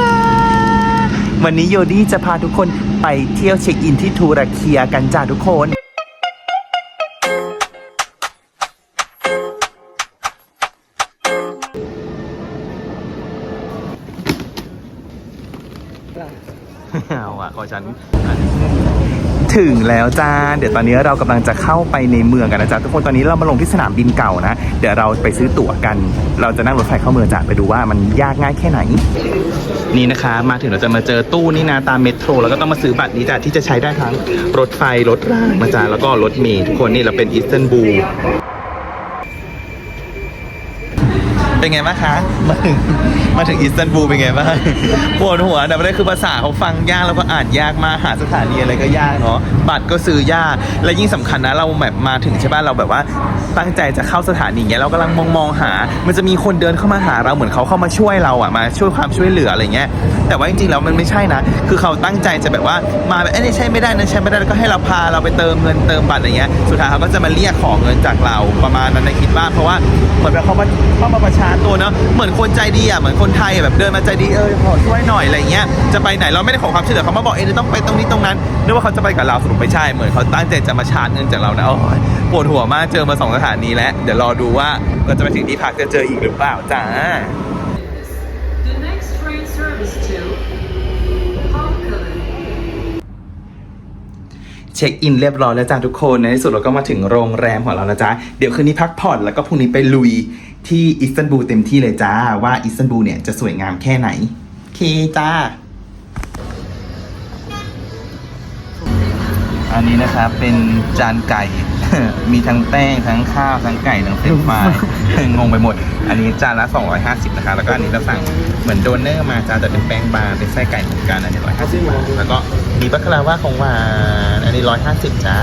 ดาวันนี้โยดี้จะพาทุกคนไปเที่ยวเช็คอินที่ทูรเคียกันจ้าทุกคนเอาอะขอฉัน ถึงแล้วจ้า เดี๋ยวตอนนี้เรากำลังจะเข้าไปในเมืองกันนะจ๊ะทุกคนตอนนี้เรามาลงที่สนามบินเก่านะ เดี๋ยวเราไปซื้อตั๋วกัน เราจะนั่งรถไฟเข้าเมืองจ้ะไปดูว่ามันยากง่ายแค่ไหน นี่นะคะ มาถึงเราจะมาเจอตู้นี่นะตามเมโทร แล้วก็ต้องมาซื้อบัตรนี้จ้ะที่จะใช้ได้ทั้งรถไฟรถรางนะจ๊ะแล้วก็รถเมล์ทุกคนนี่เราเป็นอิสตันบูล เป็นไงบ้างคะ มาถึงมาถึงอิสตันบูลเป็นไงบ้างปวดหัวแต่ไม่ได้คือภาษาเขาฟังยากแล้วก็อ่านยากมากหาสถานีอะไรก็ยากเนาะบัตรก็ซื้อยาก และยิ่งสำคัญนะเราแบบมาถึงใช่ป่ะเราแบบว่าตั้งใจจะเข้าสถานีเงี้ยเรากำลังมองมองหา มันจะมีคนเดินเข้ามาหาเราเหมือนเขาเข้ามาช่วยเราอะมาช่วยความช่วยเหลืออะไรเงี้ยแต่ว่าจริงๆแล้วมันไม่ใช่นะ คือเขาตั้งใจจะแบบว่ามาแบบเอ้ยนี่ใช่ไม่ได้นะใช่ไม่ได้แล้วก็ให้เราพาเราไปเติมเงินเติมบัตรอะไรเงี้ยสุดท้ายเขาก็จะมาเรียกของเงินจากเราประมาณนั้นในคิดว่าเพราะว่าเหมือนแบบเขามาเข้ามาประชาตัวเนาะเหมือนคนใจดีอะเหมือนคนไทยอะแบบเดินมาใจดีเออขอช่วยหน่อยอะไรเงี้ยจะไปไหนเราไม่ได้ขอความช่วยเหลือเขามาบอกเองต้องไปตรงนี้ตรงนั้นนึกว่าเขาจะไปกับเราสรุปไม่ใช่เหมือนเขาตั้งใจจะมาชาร์จเงินจากเรานะโอ้ยปวดหัวมากเจอมาสองสถานีแล้วเดี๋ยวรอดูว่าเราจะไปถึงที่พักจะเจออีกหรือเปล่าจ้า The next train service to Palakkad. เช็คอินเรียบร้อยแล้วจ้าทุกคน ในที่สุดเราก็มาถึงโรงแรมของเราแล้วจ้าเดี๋ยวคืนนี้พักผ่อนแล้วก็พรุ่งนี้ไปลุย ที่อิสตันบูลเต็มที่เลยจ้า ว่าอิสตันบูลเนี่ยจะสวยงามแค่ไหน เคจ้า อันนี้นะครับเป็นจานไก่ มีทั้งแป้งทั้งข้าวทั้งไก่ทั้งเฟรนช์ฟรายงงไปหมด อันนี้จานละ 250 นะคะ แล้วก็อันนี้เราสั่งเหมือนโดนเนอร์มาจานแต่เป็นแป้งบางเป็นไส้ไก่เหมือนกันอันนี้150บาทแล้วก็มีบัคคาราว่าของหวานอันนี้ 150จ้า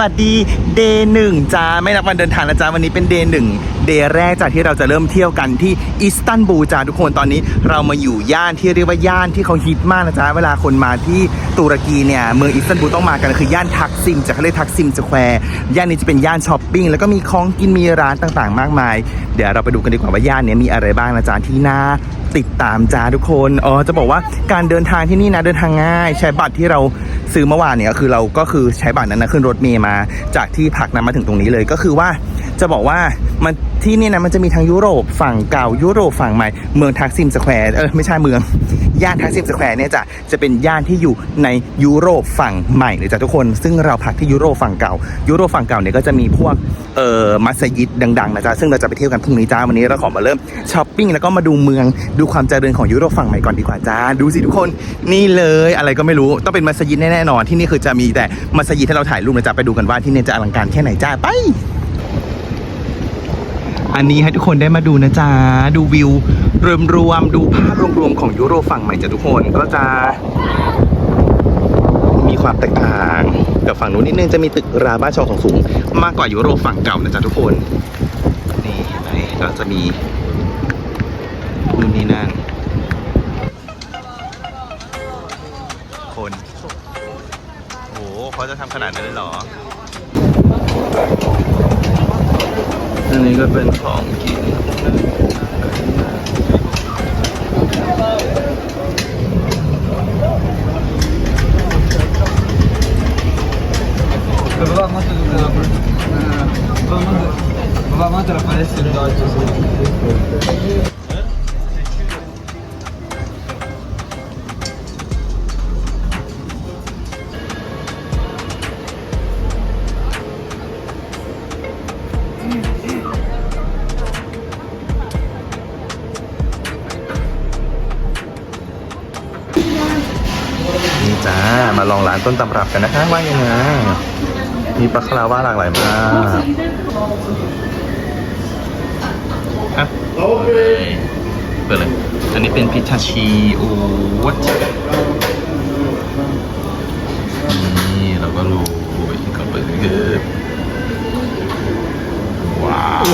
วัสดีเดย์หนึ่งจ้าไม่นับวันเดินทางนะจ้าวันนี้เป็นเดย์หนึ่ง เดย์แรกจากที่เราจะเริ่มเที่ยวกันที่อิสตันบูลจ้าทุกคนตอนนี้เรามาอยู่ย่านที่เรียกว่าย่านที่เขาฮิตมากนะจ๊ะเวลาคนมาที่ตุรกีเนี่ยเมืองอิสตันบูลต้องมากันคือย่านทักซิมจะเขาเรียกทักซิมสแควร์ย่านนี้จะเป็นย่านช้อปปิ้งแล้วก็มีของกินมีร้านต่างๆ มากมาย เดี๋ยวเราไปดูกันดีกว่าว่าย่านนี้มีอะไรบ้างนะจ๊ะที่น่าติดตามจ้าทุกคนอ๋อจะบอกว่าการเดินทางที่นี่นะเดินทางง่าย ใช้บัตรที่เราซื้อเมื่อวานเนี่ยคือเราก็คือใช้บัตรนั้นนะขึ้นรถเมย์มา จากที่พักนั้นมาถึงตรงนี้เลยก็คือว่าจะบอกว่ามัน ที่นี่นะมันจะมีทั้งยุโรปฝั่งเก่ายุโรปฝั่งใหม่ เมืองทักซิมสแควร์เออไม่ใช่เมือง ย่านทักซิมสแควร์เนี่ยจะจะเป็นย่านที่อยู่ในยุโรปฝั่งใหม่เลยจ้ะทุกคน ซึ่งเราพักที่ยุโรปฝั่งเก่า ยุโรปฝั่งเก่าเนี่ยก็จะมีพวกเอ่อมัสยิดดังๆนะจ๊ะซึ่งเราจะไปเที่ยวกันพรุ่งนี้จ้าวันนี้เราขอมาเริ่มช้อปปิ้งแล้วก็มาดูเมืองดูความเจริญของยุโรปฝั่งใหม่ก่อนดีกว่าจ้าดูสิทุกคนนี่เลยอะไรก็ไม่รู้ต้องเป็นมัสยิดแน่ๆนอนที่นี่คือจะมีแต่มัสยิดให้เราถ่ายรูปนะจ๊ะไปดูกันว่าที่นี่จะอลังการแค่ไหนจ้าไป อันนี้ให้ทุกคนได้มาดูนะจ๊ะ ดูวิวรวมรวมๆดูภาพรวมๆของยุโรปฝั่งใหม่จ้ะทุกคนก็จะ มีความแตกต่างกับฝั่งนู้นนิดนึงจะมีตึกราบ้านชองของสูง มากกว่ายุโรปฝั่งเก่านะจ๊ะทุกคนนี่เห็นไหมก็จะมีนู่นนี่นั่นคนโอ้โหเขาจะทำขนาดนั้นเลยเหรอ อันนี้ก็เป็นของกินประมาณเท่าไหร่ประมาณเท่าไหร่ประมาณเท่าไหร่ ต้นตำรับกันนะคะว่ายังไงมีปลาคาราว่าหลากหลายมากครับเปิดเลย อันนี้เป็นพิทาชิโอวัตนี่เราก็โรยเข้าไปเลยว้าว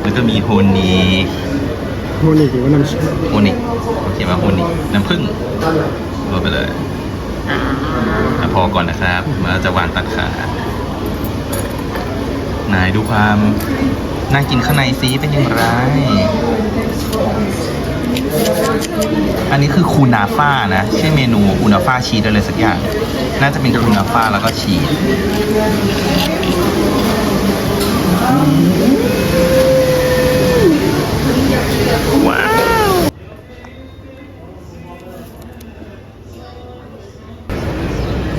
แล้วก็มีโฮนี โมนิหรือว่าน้ำซุปโฮนิเขาเขียนว่าโฮนิน้ำผึ้งโรยไปเลยอพอก่อนนะครับมันจะวานตัดขาไหนดูความน่ากินข้างในซีเป็นอย่างไร อันนี้คือคูนาฟ่านะใช่เมนูคูนาฟ่าชีสอะไรสักอย่าง น่าจะเป็นคูนาฟ่าแล้วก็ชีส ว้าว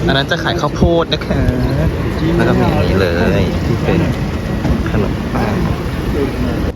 อันนั้นจะขายข้าวโพดนะคะแล้วก็มีอันนี้เลยที่เป็นขนมปัง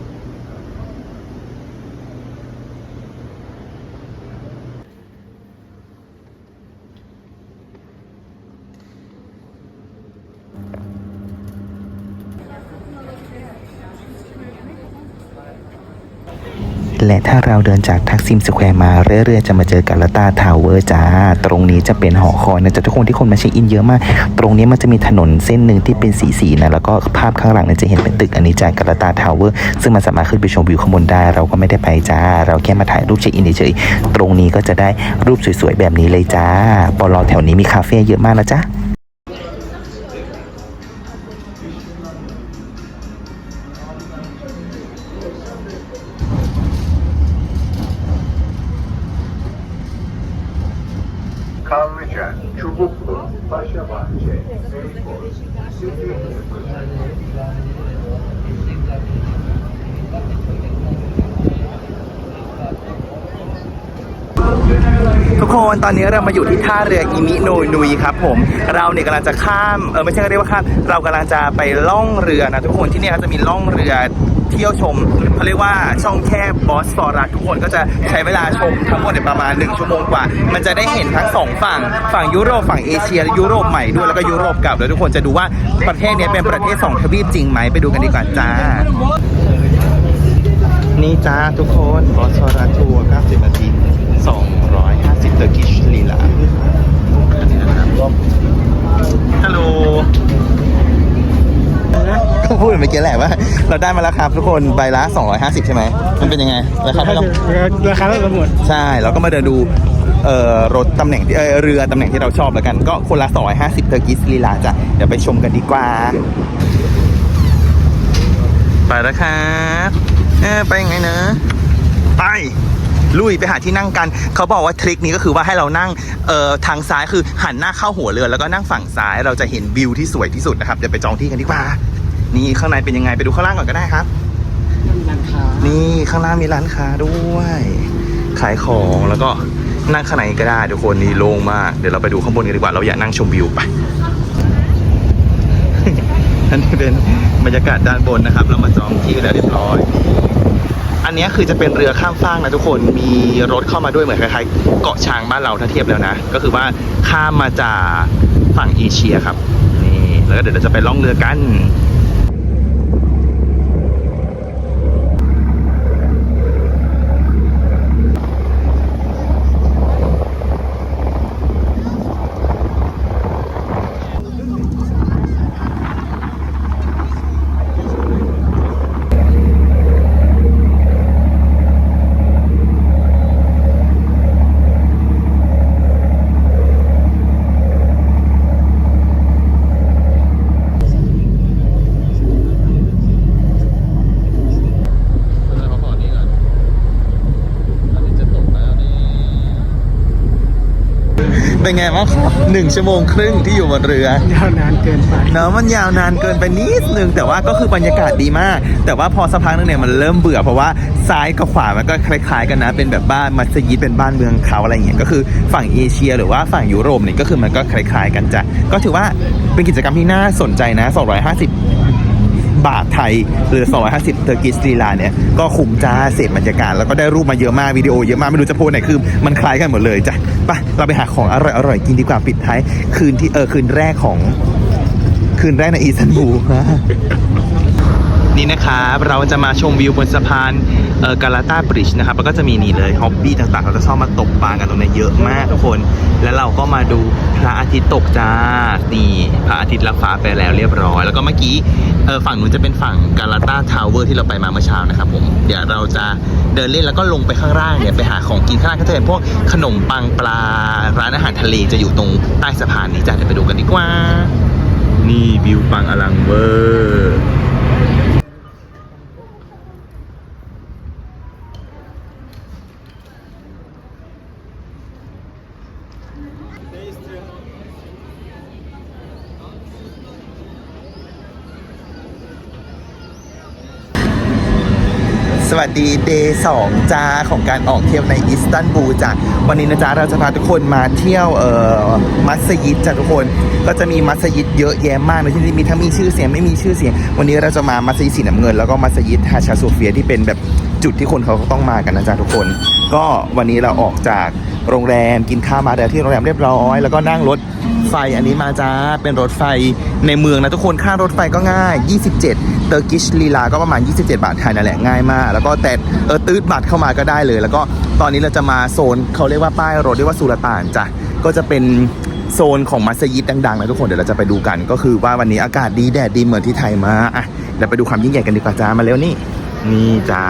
และถ้าเราเดินจากทักซิมสแควร์มาเรื่อยๆ จะมาเจอกาลาตาทาวเวอร์จ้า ตรงนี้จะเป็นหอคอยนะจ๊ะทุกคนที่คนมาเช็คอินเยอะมาก ตรงนี้มันจะมีถนนเส้นหนึ่งที่เป็นสีๆนะ แล้วก็ภาพข้างหลังเนี่ยจะเห็นเป็นตึกอันนี้จากกาลาตาทาวเวอร์ซึ่งมันสามารถขึ้นไปชมวิวข้างบนได้ เราก็ไม่ได้ไปจ้า เราแค่มาถ่ายรูปเช็คอินเฉยๆตรงนี้ก็จะได้รูปสวยๆแบบนี้เลยจ้าปอลอแถวนี้มีคาเฟ่เยอะมากนะจ๊ะ คนตอนนี้เรามาอยู่ที่ท่าเรืออิมิโนนุยครับผมเราเนี่ยกำลังจะข้ามเออไม่ใช่เรียกว่าข้ามเรากำลังจะไปล่องเรือนะทุกคนที่นี่เขาจะมีล่องเรือเที่ยวชมเขาเรียกว่าช่องแคบบอสฟอรัสทุกคนก็จะใช้เวลาชมทั้งหมดเนี่ยประมาณ 1 ชั่วโมงกว่า มันจะได้เห็นทั้งสองฝั่ง ฝั่งยุโรปฝั่งเอเชียและยุโรปใหม่ด้วยแล้วก็ยุโรปเก่าแล้วทุกคนจะดูว่าประเทศนี้เป็นประเทศสองทวีปจริงไหมไปดูกันดีกว่าจ้า นี่จ้าทุกคนบอสฟอรัสทัวร์90นาที2 เตอร์กิชลีลาอันนี้นะครับฮัลโหลก็พูดเหมือนเมื่อกี้แหละว่า เราได้มาแล้วครับทุกคนใบละ 250 ใช่ไหม มันเป็นยังไง ราคาเท่าไหร่ราคาเท่ากันหมด ใช่ เราก็มาเดินดูเอ่อรถตำแหน่งที่เอ่อเรือตำแหน่งที่เราชอบแล้วกัน ก็คนละ 250เตอร์กิสลีลาจ้ะ เดี๋ยวไปชมกันดีกว่า ไปแล้วครับ เออไปยังไงเนอะไป ลุยไปหาที่นั่งกัน เขาบอกว่าทริคนี้ก็คือว่าให้เรานั่งเอ่อทางซ้ายคือหันหน้าเข้าหัวเรือ แล้วก็นั่งฝั่งซ้ายเราจะเห็นวิวที่สวยที่สุดนะครับเดี๋ยวไปจองที่กันดีกว่า นี่ข้างในเป็นยังไงไปดูข้างล่างก่อนก็ได้ครับร้านค้านี่ข้างล่างมีร้านค้าด้วย ขายของแล้วก็นั่งข้างในก็ได้ทุกคนนี่โล่งมากเดี๋ยวเราไปดูข้างบนกันดีกว่าเราอยากนั่งชมวิวไปอันนี้เป็นบรรยากาศด้านบนนะครับ เรามาจองที่แล้วเรียบร้อย อันนี้คือจะเป็นเรือข้ามฟากนะทุกคนมีรถเข้ามาด้วยเหมือนคล้ายๆเกาะช้างบ้านเราถ้าเทียบแล้วนะ ก็คือว่าข้ามมาจากฝั่งเอเชียครับนี่แล้วก็เดี๋ยวเราจะไปล่องเรือกัน เป็นไงบ้างครับหนึ่งชั่วโมงครึ่งที่อยู่บนเรือยาวนานเกินไปเนอะมันยาวนานเกินไปนิดนึง แต่ว่าก็คือบรรยากาศดีมาก แต่ว่าพอสักพักนึงเนี่ยมันเริ่มเบื่อเพราะว่าซ้ายกับขวามันก็คล้ายๆ กันนะ เป็นแบบบ้านมัสยิดเป็นบ้านเมืองเขาอะไรอย่างเงี้ยก็คือฝั่งเอเชียหรือว่าฝั่งยุโรปเนี่ยก็คือมันก็คล้ายๆ กันจ้ะก็ถือว่าเป็นกิจกรรมที่น่าสนใจนะ 250 บาทไทยหรือ 250เตอร์กิสลีลาเนี่ยก็คุ้มจ้าเสพบรรยากาศแล้วก็ได้รูปมาเยอะมากวิดีโอเยอะมากไม่รู้จะโพสไหนคือ มันคล้ายกันหมดเลยจ้ะไปเราไปหาของอร่อยอร่อยกินดีกว่าปิดท้าย คืนที่เออคืนแรกของ คืนแรกในอีสตันบูล นี่นะครับเราจะมาชมวิวบนสะพานเอ่อกาลาตาบริดจ์นะครับแล้วก็จะมีนี่เลยฮ็อบบี้ต่างๆเราจะชอบมาตกปลากันตรงนี้เยอะมากทุกคน แล้วเราก็มาดูพระอาทิตย์ตกจ้านี่พระอาทิตย์รับฟ้าไปแล้วเรียบร้อย แล้วก็เมื่อกี้เออฝั่งนู้นจะเป็นฝั่งกาลาตาทาวเวอร์ที่เราไปมาเมื่อเช้านะครับผมเดี๋ยวเราจะเดินเล่นแล้วก็ลงไปข้างล่างเนี่ยไปหาของกินข้างล่างก็จะเป็นพวกขนมปังปลาร้านอาหารทะเลจะอยู่ตรงใต้สะพานนี้จ้าเดี๋ยวไปดูกันดีกว่า นี่วิวปังอลังเวอร์ วัสดีเดย์สองจ้าของการออกเที่ยวในอิสตันบูลจ้ะวันนี้นะจ๊ะเราจะพาทุกคนมาเที่ยวเอ่อมัสยิดจ้ะทุกคนก็จะมีมัสยิดเยอะแยะมากในที่นี้มีทั้งมีชื่อเสียงไม่มีชื่อเสียง วันนี้เราจะมามัสยิดสีน้ำเงิน แล้วก็มัสยิดฮาชาโซเฟียที่เป็นแบบจุดที่คนเขาต้องมากันนะจ๊ะทุกคน ก็วันนี้เราออกจากโรงแรมกินข้าวมาเดี๋ยวที่โรงแรมเรียบร้อย แล้วก็นั่งรถ ไฟอันนี้มาจ้า เป็นรถไฟในเมืองนะทุกคนค่ารถไฟก็ง่าย 27 เตอร์กิชลีลาก็ประมาณ 27 บาทไทยนั่นแหละง่ายมาก แล้วก็แต่เออตืดบัตรเข้ามาก็ได้เลย แล้วก็ตอนนี้เราจะมาโซนเขาเรียกว่าป้ายรถเรียกว่าสุลต่านจ้ะก็จะเป็นโซนของมัสยิดดังๆนะทุกคนเดี๋ยวเราจะไปดูกัน ก็คือว่าวันนี้อากาศดีแดดดีเหมือนที่ไทยมาอะเดี๋ยวไปดูความยิ่งใหญ่กันดีกว่าจ้ามาเร็วนี่นี่จ้า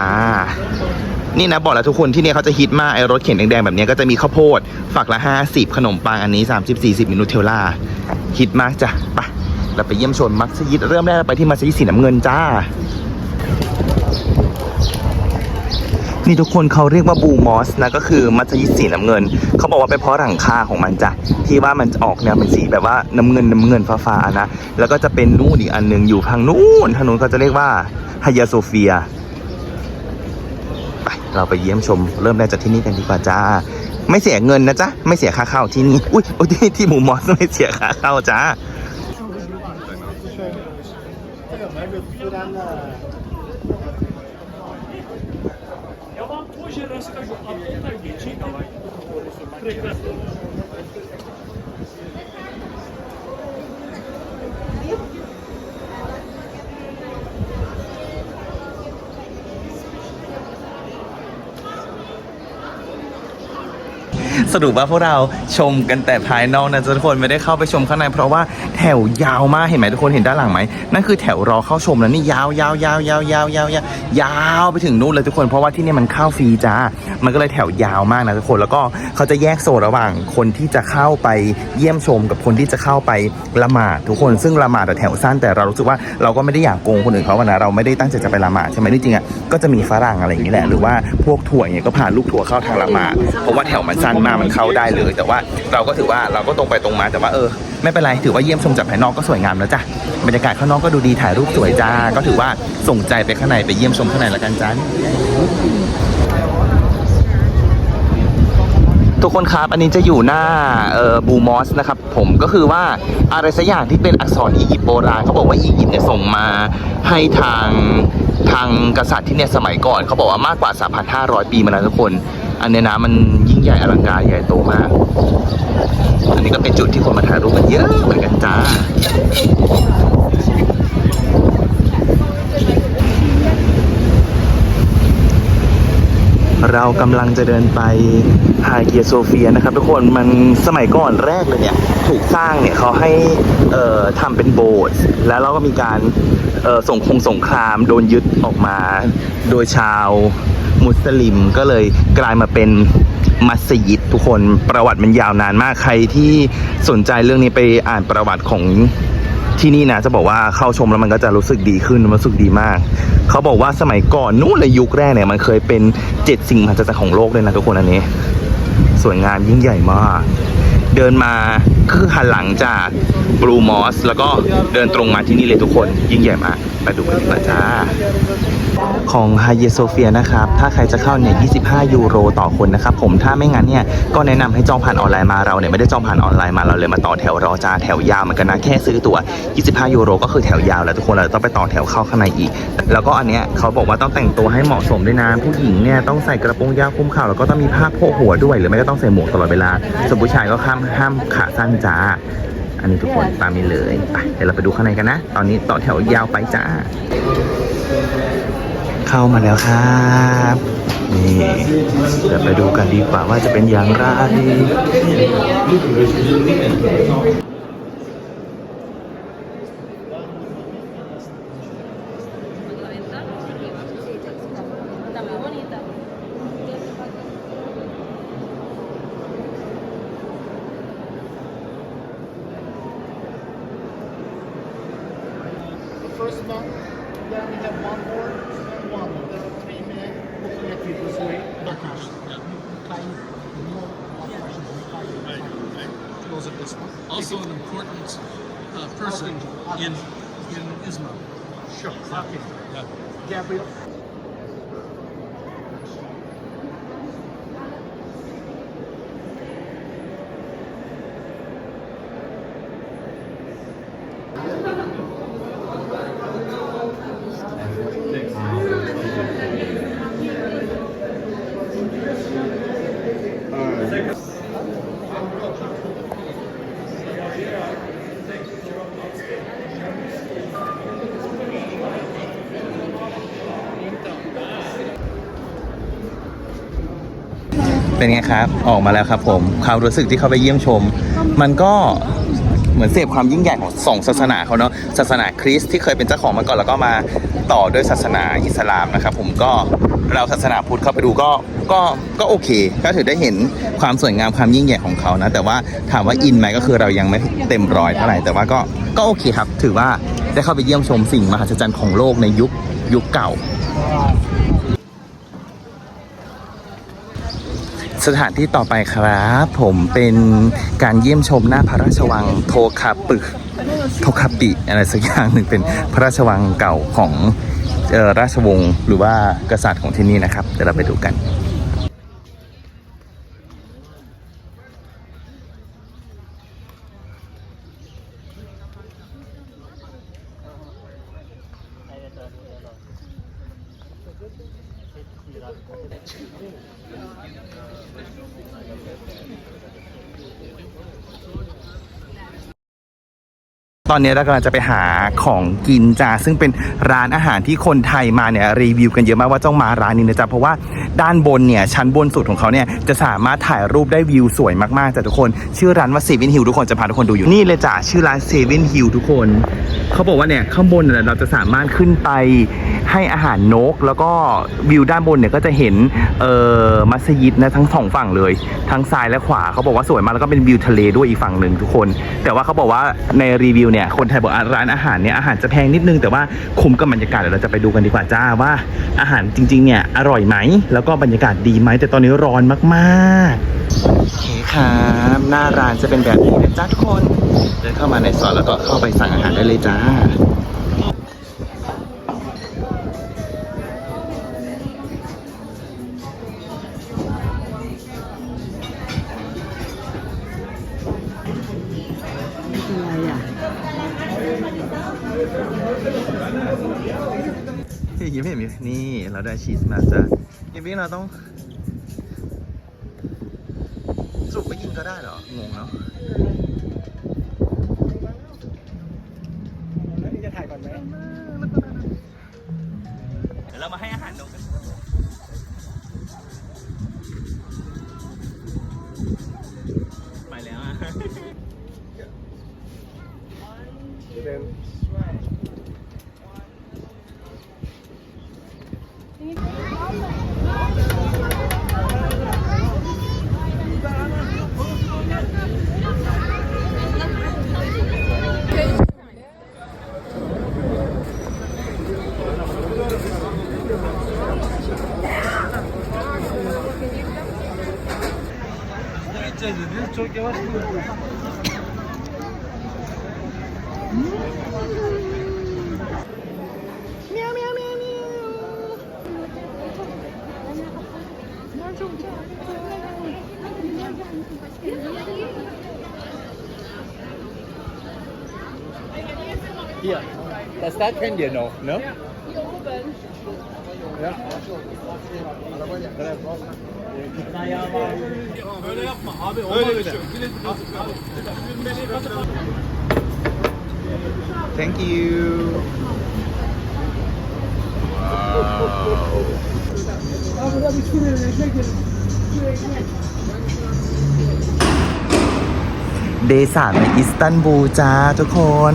นี่นะบอกแล้วทุกคนที่เนี่ยเขาจะฮิตมากไอ้รถเข็นแดงๆแบบนี้ก็จะมีข้าวโพดฝักละ 50 ขนมปังอันนี้ 30 40 มินูเทลล่าฮิตมากจ้ะไปเราไปเยี่ยมชมมัสยิดเริ่มแรกไปที่มัสยิดสีน้ำเงินจ้า นี่ทุกคนเขาเรียกว่าบูมอสนะก็คือมัสยิดสีน้ำเงิน เขาบอกว่าเป็นเพราะหลังคาของมันจ้ะที่ว่ามันออกแนวเป็นสีแบบว่าน้ำเงินน้ำเงินฟ้าๆนะแล้วก็จะเป็นนู่นอีกอันหนึงอยู่ทางนู่นทางนู้นเขาจะเรียกว่าฮายาโซเฟีย เราไปเยี่ยมชมเริ่มแรกจากที่นี่กันดีกว่าจ้า ไม่เสียเงินนะจ๊ะ ไม่เสียค่าเข้าที่นี่ อุ้ยโอ้ที่ที่หมูมอสไม่เสียค่าเข้าจ้าสรุ สรุปว่าพวกเราชมกันแต่ภายนอกนะทุกคนไม่ได้เข้าไปชมข้างในเพราะว่าแถวยาวมากเห็นไหมทุกคนเห็นด้านหลังไหมนั่นคือแถวรอเข้าชมแล้วนี่ยาวยาวยาวยาวยาวยาวยาวยาวไปถึงนู่นเลยทุกคนเพราะว่าที่นี่มันเข้าฟรีจ้ามันก็เลยแถวยาวมากนะทุกคนแล้วก็เขาจะแยกโซนระหว่างคนที่จะเข้าไปเยี่ยมชมกับคนที่จะเข้าไปละหมาดทุกคนซึ่งละหมาดแต่แถวสั้นแต่เรารู้สึกว่าเราก็ไม่ได้อยากโกงคนอื่นเขาอะนะเราไม่ได้ตั้งใจจะไปละหมาดใช่ไหมจริงอะก็จะมีฝรั่งอะไรอย่างนี้แหละหรือว่าพวกถั่วเนี่ยก็พาลูกถั่วเข้าทางละหมาดเพราะว่าแถวมันสั้นมากมันเข้าได้เลย แต่ว่าเราก็ถือว่าเราก็ตรงไปตรงมาแต่ว่าเออ ไม่เป็นไรถือว่าเยี่ยมชมจากภายนอกก็สวยงามแล้วจ้ะบรรยากาศข้างนอกก็ดูดีถ่ายรูปสวยจ้า ก็ถือว่าส่งใจไปข้างในไปเยี่ยมชมข้างในละกันจ้าทุกคนครับ อันนี้จะอยู่หน้าเอ่อบูมอสนะครับผมก็คือว่าอะไรสักอย่างที่เป็นอักษรอียิปต์โบราณเขาบอกว่าอียิปต์เนี่ยส่งมาให้ทางทางกษัตริย์ที่เนี่ยสมัยก่อนเขาบอกว่ามากกว่า 3,500 ปีมาแล้วทุกคน อันเนี้ยนะมันยิ่งใหญ่อลังการใหญ่โตมาก อันนี้ก็เป็นจุดที่คนมาถ่ายรูปกันเยอะเหมือนกันจ้าเรากำลังจะเดินไปฮาเกียโซเฟียนะครับ ทุกคนมันสมัยก่อนแรกเลยเนี่ยถูกสร้างเนี่ยเขาให้เอ่อทำเป็นโบสถ์แล้วเราก็มีการเอ่อส่งคงสงครามโดนยึดออกมา โดยชาว มุสลิมก็เลยกลายมาเป็นมัสยิดทุกคนประวัติมันยาวนานมากใครที่สนใจเรื่องนี้ไปอ่านประวัติของที่นี่นะจะบอกว่าเข้าชมแล้วมันก็จะรู้สึกดีขึ้นมันรู้สึกดีมาก เขาบอกว่าสมัยก่อนนู่นเลยยุคแรกเนี่ยมันเคยเป็นเจ็ดสิ่งมหัศจรรย์ของโลกเลยนะทุกคนอันนี้ สวยงามยิ่งใหญ่มากเดินมาคือหันหลังจากบลูมอส แล้วก็เดินตรงมาที่นี่เลยทุกคนยิ่งใหญ่มากไปดูกันดีกว่าจ้า ของไฮเยโซเฟียนะครับ ถ้าใครจะเข้าเนี่ย 25 ยูโรต่อคนนะครับผม ถ้าไม่งั้นเนี่ย ก็แนะนำให้จองผ่านออนไลน์มา เราเนี่ยไม่ได้จองผ่านออนไลน์มา เราเลยมาต่อแถวรอจ้าแถวยาวเหมือนกันนะ แค่ซื้อตั๋ว 25 ยูโรก็คือแถวยาวแล้วทุกคน เราต้องไปต่อแถวเข้าข้างในอีก แล้วก็อันเนี้ยเขาบอกว่าต้องแต่งตัวให้เหมาะสมด้วยนะ ผู้หญิงเนี่ยต้องใส่กระโปรงยาวคลุมเข่าแล้วก็ต้องมีผ้าโพกหัวด้วย หรือไม่ก็ต้องใส่หมวกตลอดเวลา ส่วนผู้ชายก็ห้ามห้ามขาสั้นจ้า อันนี้ทุกคนตามนี้เลย ไป เดี๋ยวเราไปดูข้างในกันนะ ตอนนี้ต่อแถวยาวไปจ้า เข้ามาแล้วครับนี่เดี๋ยวไปดูกันดีกว่าว่าจะเป็นอย่างไร เป็นไงครับ ออกมาแล้วครับผมความรู้สึกที่เขาไปเยี่ยมชม มันก็เหมือนเสพความยิ่งใหญ่ของสองศาสนาเขาเนาะศาสนาคริสต์ที่เคยเป็นเจ้าของมาก่อนแล้วก็มาต่อด้วยศาสนาอิสลามนะครับผมก็เราศาสนาพุทธเข้าไปดูก็ก็ก็โอเค ก็ถือได้เห็นความสวยงามความยิ่งใหญ่ของเขานะ แต่ว่าถามว่าอินไหมก็คือเรายังไม่เต็มร้อยเท่าไหร่แต่ว่าก็ก็โอเคครับ ถือว่าได้เข้าไปเยี่ยมชมสิ่งมหัศจรรย์ของโลกในยุคยุคเก่า สถานที่ต่อไปครับ ผมเป็นการเยี่ยมชมหน้าพระราชวังโทคาปึกโทคาปิอะไรสักอย่างหนึ่งเป็นพระราชวังเก่าของออราชวงศ์หรือว่ากษัตริย์ของที่นี่นะครับเดี๋ยวเราไปดูกัน すごい。 ตอนนี้เรากำลังจะไปหาของกินจ้าซึ่งเป็นร้านอาหารที่คนไทยมาเนี่ยรีวิวกันเยอะมากว่าต้องมาร้านนี้นะจ๊ะเพราะว่าด้านบนเนี่ยชั้นบนสุดของเขาเนี่ยจะสามารถถ่ายรูปได้วิวสวยมากๆจ้ะทุกคนชื่อร้านว่าเซเว่นฮิลทุกคนจะพาทุกคนดูอยู่นี่เลยจ้ะชื่อร้านเซเว่นฮิลทุกคนเขาบอกว่าเนี่ยข้างบนเนี่ยเราจะสามารถขึ้นไปให้อาหารนก แล้วก็วิวด้านบนเนี่ยก็จะเห็นเอ่อมัสยิดนะทั้งสองฝั่งเลยทั้งซ้ายและขวาเขาบอกว่าสวยมากแล้วก็เป็นวิวทะเลด้วยอีกฝั่งหนึ่งทุกคน แต่ว่าเขาบอกว่าในรีวิวเนี่ยคนไทยบอกร้านอาหารเนี่ยอาหารจะแพงนิดนึงแต่ว่าคุ้มกับบรรยากาศเดี๋ยวเราจะไปดูกันดีกว่าจ้าว่า อาหารจริงๆเนี่ยอร่อยไหมแล้วก็บรรยากาศดีไหมแต่ตอนนี้ร้อนมากๆโอเคครับหน้าร้านจะเป็นแบบนี้นะจ้าทุกคนเดินเข้ามาในซอยแล้วก็เข้าไปสั่งอาหารได้เลยจ้า เราได้ชีสมาจ้ะยิมพี่เราต้องสุกไม่กินก็ได้เหรอ งงเนาะ Hier, das da kennt ihr noch, ne? Ja, hier oben. Ja. Thank you. Wow. เดย์สามในอิสตันบูลจ้าทุกคน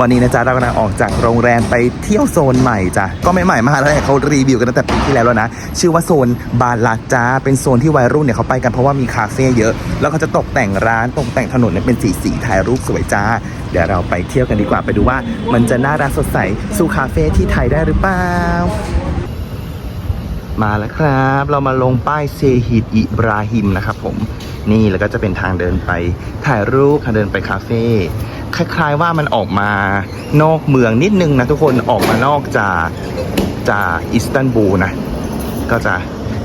วันนี้นะจ๊ะเรากำลังออกจากโรงแรมไปเที่ยวโซนใหม่จ้ะก็ไม่ใหม่มากแล้วแหละเขารีวิวกันตั้งแต่ปีที่แล้วแล้วนะ ชื่อว่าโซนบาลักจ้าเป็นโซนที่วัยรุ่นเนี่ยเขาไปกันเพราะว่ามีคาเฟ่เยอะ แล้วเขาจะตกแต่งร้านตกแต่งถนนเนี่ยเป็นสีสีถ่ายรูปสวยจ้า เดี๋ยวเราไปเที่ยวกันดีกว่าไปดูว่า มันจะน่ารักสดใสสู้คาเฟ่ที่ไทยได้หรือเปล่า มาแล้วครับ เรามาลงป้ายเซฮิดอิบราฮิมนะครับผมนี่แล้วก็จะเป็นทางเดินไปถ่ายรูปทางเดินไปคาเฟ่คล้ายๆว่ามันออกมานอกเมืองนิดนึงนะทุกคนออกมานอกจากจากอิสตันบูลนะก็จะ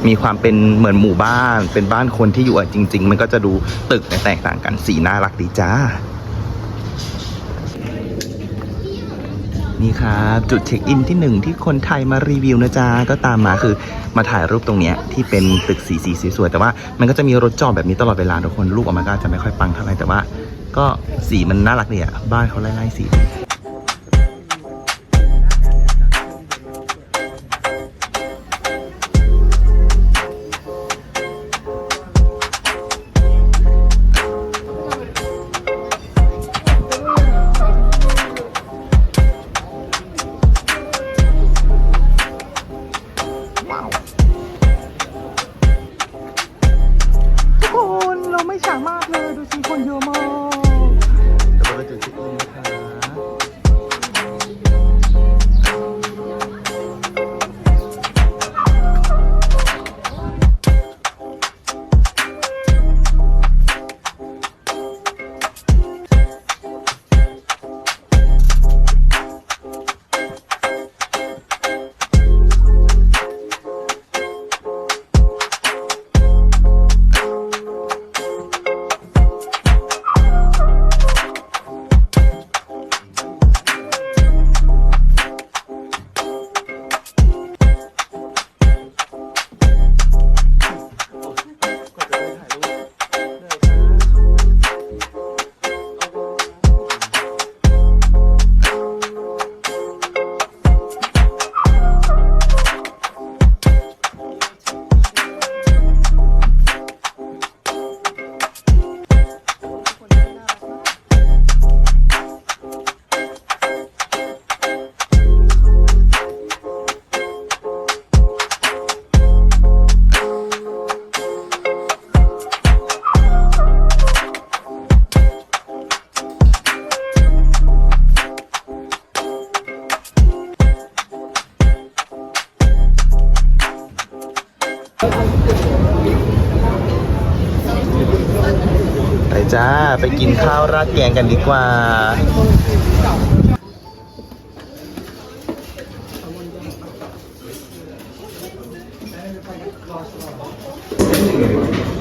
มีความเป็นเหมือนหมู่บ้าน เป็นบ้านคนที่อยู่จริง ๆ มันก็จะดูตึกแตกต่างกันสีน่ารักดีจ้า นี่ครับจุดเช็คอินที่หนึ่งที่คนไทยมารีวิวนะจ๊ะก็ตามมาคือมาถ่ายรูปตรงเนี้ยที่เป็นตึกสีสีสวยๆแต่ว่ามันก็จะมีรถจอดแบบนี้ตลอดเวลาทุกคนรูปออกมาก็จะไม่ค่อยปังเท่าไหร่แต่ว่า ก็สีมันน่ารักเลยอะบ้านเขาไล่ๆสี ข้าวราดแกงกันดีกว่า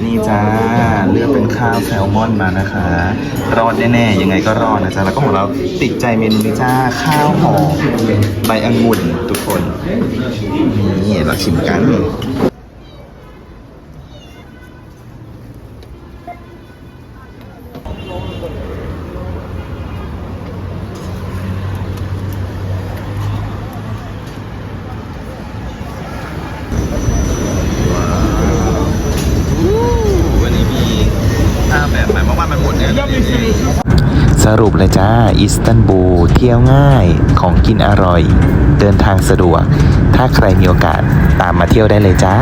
นี่จ้า เลือกเป็นข้าวแซลมอนมานะคะ รอดแน่ๆ ยังไงก็รอดนะจ๊ะ แล้วก็ของเราติดใจเมนูนี้จ้า ข้าวหอมใบองุ่นทุกคน นี่เราชิมกันนี้มีห้าแบบใหม่เมื่อวานมันหมดเนี่ย สรุปเลยจ้า อิสตันบูลเที่ยวง่ายของกินอร่อย เดินทางสะดวก ถ้าใครมีโอกาสตามมาเที่ยวได้เลยจ้า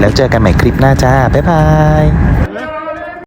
แล้วเจอกันใหม่คลิปหน้าจ้า บ๊ายบาย